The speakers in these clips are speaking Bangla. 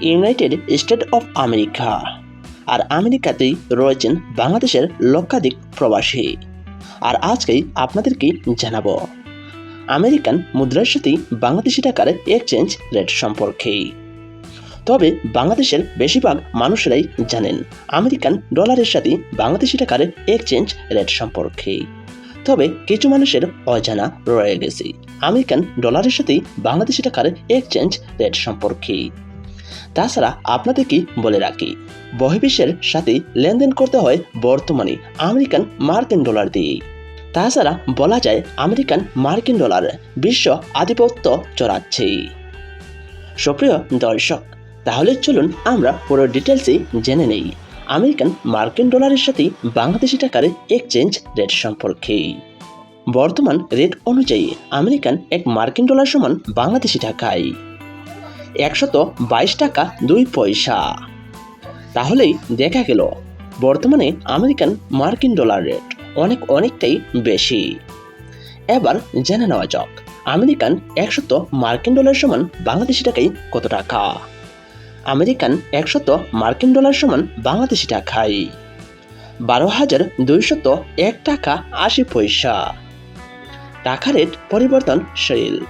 United State of America. আর আমেরিকাতেই রয়েছেন বাংলাদেশের লক্ষাধিক প্রবাসী। আর আজকেই আপনাদেরকে জানাব, আমেরিকান মুদ্রার সাথে বাংলাদেশি টাকার এক্সচেঞ্জ রেট সম্পর্কে। তবে বাংলাদেশের বেশিরভাগ মানুষেরাই জানেন আমেরিকান ডলারের সাথে বাংলাদেশি টাকার এক্সচেঞ্জ রেট সম্পর্কে। তবে কিছু মানুষের অজানা রয়ে গেছে, আমেরিকান ডলারের সাথে বাংলাদেশি টাকার এক্সচেঞ্জ রেট সম্পর্কে। তাছাড়া আপনাদেরকে বলে রাখি, বহির্বিশ্বের সাথে লেনদেন করতে হয় বর্তমানে আমেরিকান মার্কিন ডলার দিয়ে তাছাড়া বলা যায় আমেরিকান মার্কিন ডলার বিশ্ব আধিপত্য চড়াচ্ছে। সুপ্রিয় দর্শক, তাহলে চলুন আমরা পুরো ডিটেলসে জেনে নেই। আমেরিকান মার্কিন ডলারের সাথে বাংলাদেশি টাকার এক্সচেঞ্জ রেট সম্পর্কে। বর্তমান রেট অনুযায়ী আমেরিকান এক মার্কিন ডলার সমান বাংলাদেশি টাকায়। একশত বাইশ টাকা দুই পয়সা। তাহলেই দেখা গেল, বর্তমানে আমেরিকান মার্কিন ডলার রেট অনেক অনেকটাই বেশি। এবার জেনে নেওয়া যাক, আমেরিকান একশত মার্কিন ডলার সমান বাংলাদেশি টাকায় কত টাকা? আমেরিকান একশত মার্কিন ডলার সমান বাংলাদেশি টাকায় বারো হাজার দুইশত এক টাকা আশি পয়সা। টাকা রেট পরিবর্তনশীল।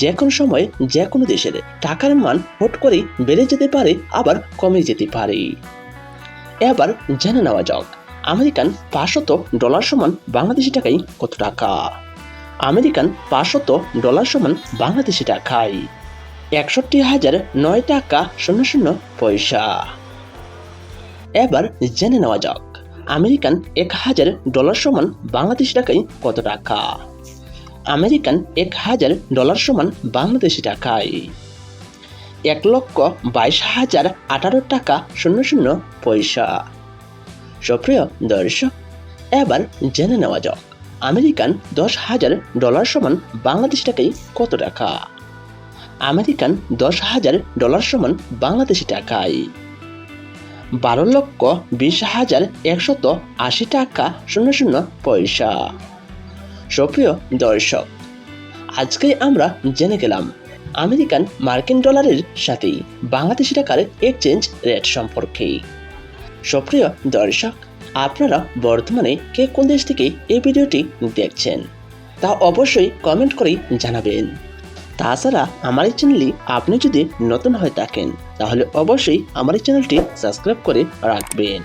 যে কোনো সময় যে কোনো দেশের টাকার মান হুট করে বেড়ে যেতে পারে, আবার কমে যেতে পারে। এবার জেনে নেওয়া যাক, আমেরিকান পাঁচশত ডলার সমান বাংলাদেশি টাকায় কত টাকা? আমেরিকান পাঁচশত ডলার সমান বাংলাদেশি টাকায় একষট্টি হাজার নয় টাকা শূন্য শূন্য পয়সা। এবার জেনে নেওয়া যাক, আমেরিকান এক হাজার ডলার সমান বাংলাদেশি টাকায় কত টাকা? আমেরিকান এক হাজার ডলার সমান বাংলাদেশি টাকায়। এক লক্ষ বাইশ হাজার আঠারো টাকা শূন্য শূন্য পয়সা। সুপ্রিয় দর্শক, এবার জেনে নেওয়া যাক, আমেরিকান দশ হাজার ডলার সমান বাংলাদেশ টাকায় কত টাকা? আমেরিকান দশ হাজার ডলার সমান বাংলাদেশি টাকায়। বারো লক্ষ বিশ হাজার একশত আশি টাকা শূন্য শূন্য পয়সা। সুপ্রিয় দর্শক, আজকে আমরা জেনে গেলাম আমেরিকান মার্কিন ডলারের সাথেই বাংলাদেশি টাকার এক্সচেঞ্জ রেট সম্পর্কে। সুপ্রিয় দর্শক, আপনারা বর্তমানে কে কোন দেশ থেকে এই ভিডিওটি দেখছেন তা অবশ্যই কমেন্ট করে জানাবেন। তাছাড়া আমার এই চ্যানেলে আপনি যদি নতুন হয়ে থাকেন, তাহলে অবশ্যই আমার এই চ্যানেলটি সাবস্ক্রাইব করে রাখবেন।